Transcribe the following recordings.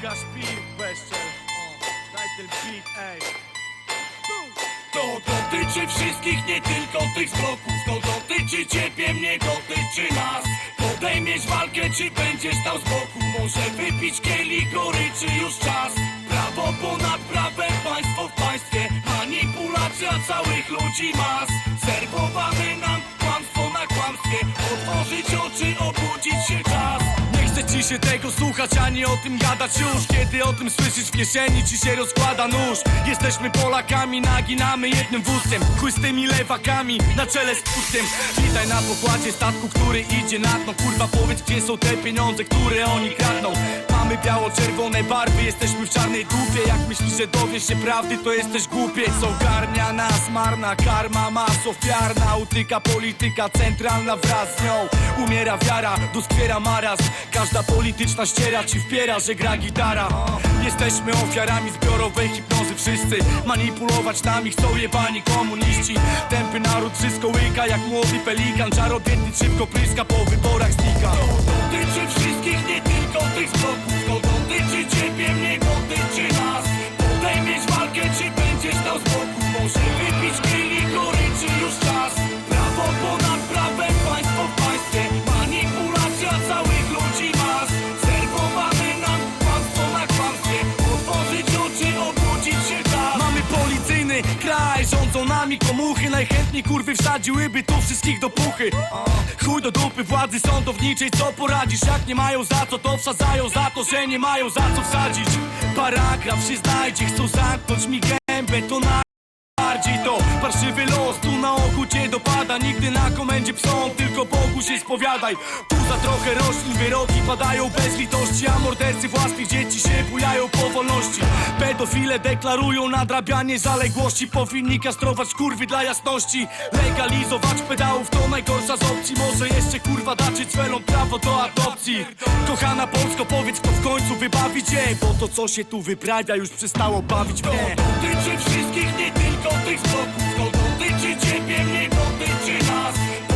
Polska śpi, Beszczel Daj ten ej. To dotyczy wszystkich, nie tylko tych z bloków. To dotyczy ciebie, mnie dotyczy nas. Podejmiesz walkę, czy będziesz stał z boku? Może wypić kielich goryczy już czas? Prawo ponad prawem, państwo w państwie. Manipulacja całych ludzi mas. Serwowane się tego słuchać, ani o tym gadać już. Kiedy o tym słyszysz w kieszeni, ci się rozkłada nóż. Jesteśmy Polakami, naginamy jednym wózkiem Chuj z tymi lewakami, na czele z pustkiem Witaj na pokładzie statku, który idzie na dno. Kurwa powiedz, gdzie są te pieniądze, które oni kradną Mamy biało-czerwone barwy, jesteśmy w czarnej dupie. Jak myślisz, że dowiesz się prawdy, to jesteś głupiec Ogarnia nas marna karma, mas ofiarna. Utyka polityka centralna wraz z nią. Umiera wiara, doskwiera marazm. Każda polityczna ściera ci wpiera, że gra gitara Jesteśmy ofiarami zbiorowej hipnozy. Wszyscy Manipulować nami chcą jebani komuniści. Tępy naród wszystko łyka jak młody pelikan. Czarodziejny szybko pryska, po wyborach znika. Dotyczy wszystkich, nie tylko tych z bloków. To dotyczy ciebie, mnie dotyczy nas Najchętniej kurwy wsadziłyby tu wszystkich do puchy. Chuj do dupy władzy sądowniczej, co poradzisz? Jak nie mają za co, to wsadzają za to, że nie mają za co wsadzić. Paragraf się znajdzie, chcą zamknąć mi gębę, to na... Bardziej to. Parszywy los, tu na oku cię dopada Nigdy na komendzie psom, tylko Bogu się spowiadaj. Tu za trochę roślin wyroki padają bez litości A mordercy własnych dzieci się bujają po wolności Pedofile deklarują nadrabianie zaległości. Powinni kastrować kurwy dla jasności. Legalizować pedałów to najgorsza z opcji. Może jeszcze kurwa dacie cwelom prawo do adopcji. Kochana Polsko, powiedz kto w końcu wybawi cię Bo to co się tu wyprawia już przestało bawić To mnie. Dotyczy wszystkich, nie tylko tych z bloków To dotyczy ciebie, mnie dotyczy nas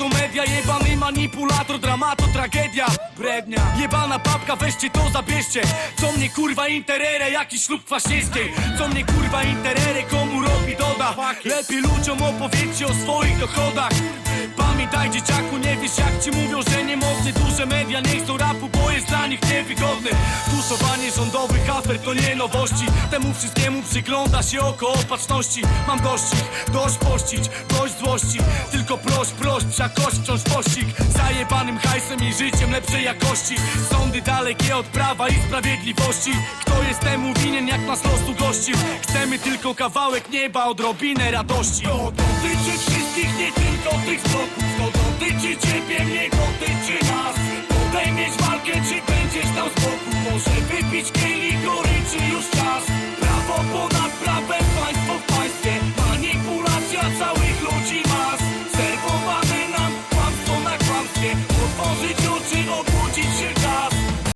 to media? Jebany manipulator, dramato, tragedia. Brednia Jebana papka, weźcie to, zabierzcie. Co mnie kurwa interere, jakiś ślub kwaśniewskiej Co mnie kurwa interere, komu robi doda? Lepiej ludziom opowiedzcie o swoich dochodach. Pamiętaj dzieciaku, nie wiesz jak ci mówią, że niemocny Duże media nie chcą rapu, bo jest dla nich niewygodny Tuszowanie rządowych afer to nie nowości. Temu wszystkiemu przygląda się oko opatrzności. Mam ich, dość pościć, dość złości. Tylko proś, proś, psia kość wciąż pościg. Zajebanym hajsem i życiem lepszej jakości. Sądy dalekie od prawa i sprawiedliwości. Kto jest temu winien, jak nas losu gościł Chcemy tylko kawałek nieba, odrobinę radości. To dotyczy wszystkich, nie tylko tych z bloków To dotyczy ciebie, mnie dotyczy nas. Podejmiesz walkę, czy będziesz stał z boku może wypić kielich goryczy już